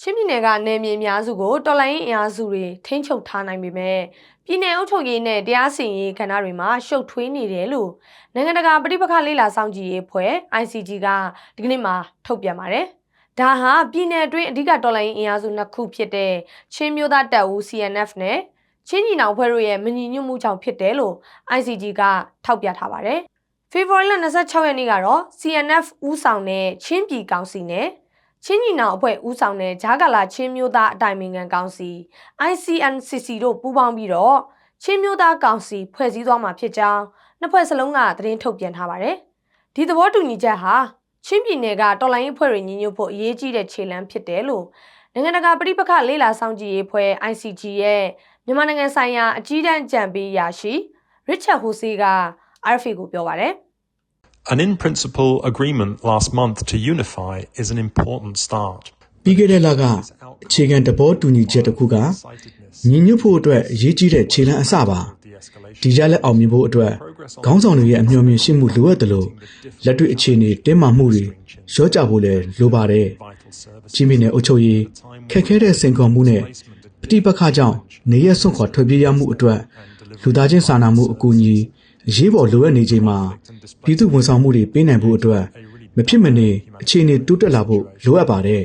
ချင်းပြည်နယ်ကနေမြေအများစုကိုတော်လိုင်းအင်အားစုတွေထိန်းချုပ်ထားနိုင်ပေမဲ့ပြည်내အုပ်ချုပ်ရေးနဲ့တရားစီရင်ရေးကဏ္ဍတွေမှာရှုပ်ထွေးနေတယ်လို့နိုင်ငံတကာပဋိပက္ခလေလာစောင့်ကြည့်ရေးအဖွဲ့ ICG ကဒီကနေ့မှထုတ်ပြန်ပါတယ်။ဒါဟာပြည်내အတွင်းအဓိကတော်လိုင်းအင်အားစုနှစ်ခုဖြစ်တဲ့ချင်းမျိုးသားတပ်ဦး CNF နဲ့ချင်းညီနောင်ဖွဲ့တို့ရဲ့မညီညွတ်မှုကြောင့်ဖြစ်တယ်လို့ ICG ကထောက်ပြထားပါတယ်။ဖေဖော်ဝါရီလ26ရက်နေ့ကတော့ CNF ဦးဆောင်တဲ့ချင်းပြည်ကောင်စီနဲ့ ချင်းညီနောင်အဖွဲ့ဦးဆောင်တဲ့ဂျာကာလာချင်းမျိုးသားအတိုင်ပင်ခံကောင်စီ ICNCC တို့ပူးပေါင်းပြီးတော့ချင်းမျိုးသားကောင်စီဖွဲ့စည်းသွားမှာဖြစ်ကြောင်းနှစ်ဖွဲ့စလုံးကသတင်းထုတ်ပြန်ထားပါတယ်။ဒီသဘောတူညီချက်ဟာချင်းပြည်နယ်ကတော်လိုင်းအဖွဲ့တွေညီညွတ်ဖို့အရေးကြီးတဲ့ခြေလှမ်းဖြစ်တယ်လို့နိုင်ငံတကာပဋိပက္ခလေလာစောင့်ကြည့်ရေးအဖွဲ့ ICG ရဲ့မြန်မာနိုင်ငံဆိုင်ရာအကြီးတန်းကြံပေးရာရှိ Richard Hosey က RFA ကိုပြောပါတယ်။ An in principle agreement last month to unify is an important start. ပြီးခဲ့တဲ့လကအခြေခံတဘောတူညီချက်တစ်ခုကညီညွတ်ဖို့အတွက်အရေးကြီးတဲ့ခြေလှမ်းအစပါဒီကြလက်အောင်မြင်ဖို့အတွက်ခေါင်းဆောင်တွေရဲ့အမျှော်မြင်ရှိမှုလိုအပ်တယ်လို့လက်တွေ့အခြေအနေတင်းမာမှုတွေရောကြဖို့လည်းလိုပါတယ်ချင်းမင်းနဲ့အုပ်ချုပ်ရေးခက်ခဲတဲ့စိန်ခေါ်မှုနဲ့ပဋိပက္ခကြောင့်နေရဆွန့်ခွာထွက်ပြေးရမှုအတွက်လူသားချင်းစာနာမှုအကူအညီ အရေးပေါ်လိုအပ်နေချိန်မှာပြည်သူဝန်ဆောင်မှုတွေပေးနိုင်ဖို့အတွက်မဖြစ်မနေအခြေအနေတိုးတက်လာဖို့လိုအပ်ပါတယ်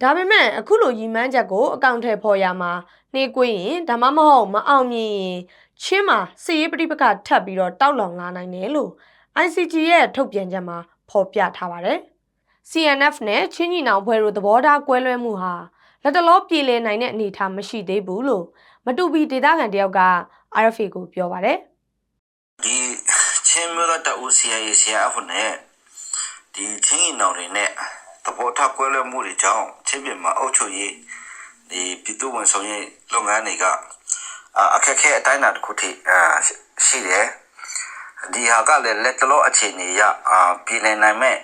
ဒါပေမဲ့အခုလိုရည်မှန်းချက်ကိုအကောင့်ထဲပေါ်ရမှာနှေးကွေးရင်ဒါမှမဟုတ်မအောင်မြင်ရင်ချင်းမှာစစ်ရေးပဋိပက္ခထပ်ပြီးတော့တောက်လောင်လာနိုင်တယ်လို့ ICG ရဲ့ထုတ်ပြန်ချက်မှာဖော်ပြထားပါတယ်။ CNF နဲ့ချင်းညီနောင်ဖွဲ့တို့သဘောထားကွဲလွဲမှုဟာလက်တလောပြည်လည်နိုင်တဲ့အနေအထားမရှိသေးဘူးလို့မတူပီဒေသခံတယောက်က RFA ကိုပြောပါတယ်ဒီ ချင်းမျိုးသားတပ်ဦး CIA CRF နဲ့ဒီချင်းကြီးနောင်တွေနဲ့သဘောထားကွဲလွဲမှုတွေကြောင့်ချင်းပြည်မှာအုပ်ချုပ်ရေးဒီပြည်သူ့ဝန်ဆောင်ရေးလုပ်ငန်းတွေကအာအခက်အခဲအတိုင်းအတာတစ်ခုထိအာရှိတယ်ဒီဟာကလည်းလက်တလောအခြေအနေရအာပြည်လည်နိုင်မဲ့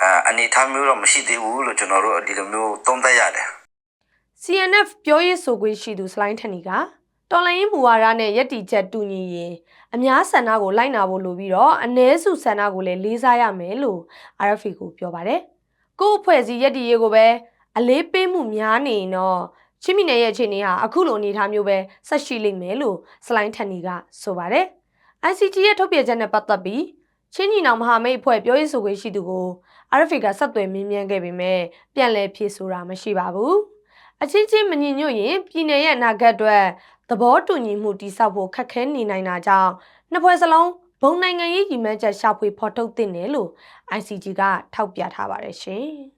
အာအနေအထားမျိုးတော့မရှိသေးဘူးလို့ကျွန်တော်တို့ဒီလိုမျိုးသုံးသပ်ရတယ်။ CNF ပြောရေးဆိုခွင့်ရှိသူစလိုင်းထန်နီက တော်လိုင်းမူဝါဒနဲ့ယက်တီချက်တူညီရင်အများဆန္ဒကိုလိုက်နာဖို့လိုပြီးတော့အ ਨੇ စုဆန္ဒကိုလည်းလေးစားရမယ်လို့ RFA ကိုပြောပါတယ်။ကို့အဖွဲ့အစည်းယက်တီရေးကိုပဲအလေးပေးမှုများနေရင်တော့ချင်းမီနယ်ရဲ့အခြေအနေဟာအခုလိုအနေအထားမျိုးပဲဆက်ရှိလိမ့်မယ်လို့စလိုင်းထန်နီကဆိုပါတယ်။ ICT ရဲ့ထုတ်ပြန်ချက်နဲ့ပတ်သက်ပြီးချင်းညီနောင်မဟာမိတ်အဖွဲ့ပြောရေးဆိုခွင့်ရှိသူကို RFA ကဆက်သွယ်မင်းမြန်းခဲ့ပေမဲ့ပြန်လည်ဖြေဆိုတာမရှိပါဘူး။အချင်းချင်းမညီညွတ်ရင်ပြည်내ရဲ့အနာဂတ်အတွက် သဘောတူညီမှုတိစောက်ဖို့ခက်ခဲနေနိုင်တာကြောင့်နှစ်ဖွဲ့စလုံးဘုံနိုင်ငံရေးရည်မှန်းချက်ရှာဖွေဖော်ထုတ်သင့်တယ်လို့ ICG ကထောက်ပြထားပါတယ်ရှင်။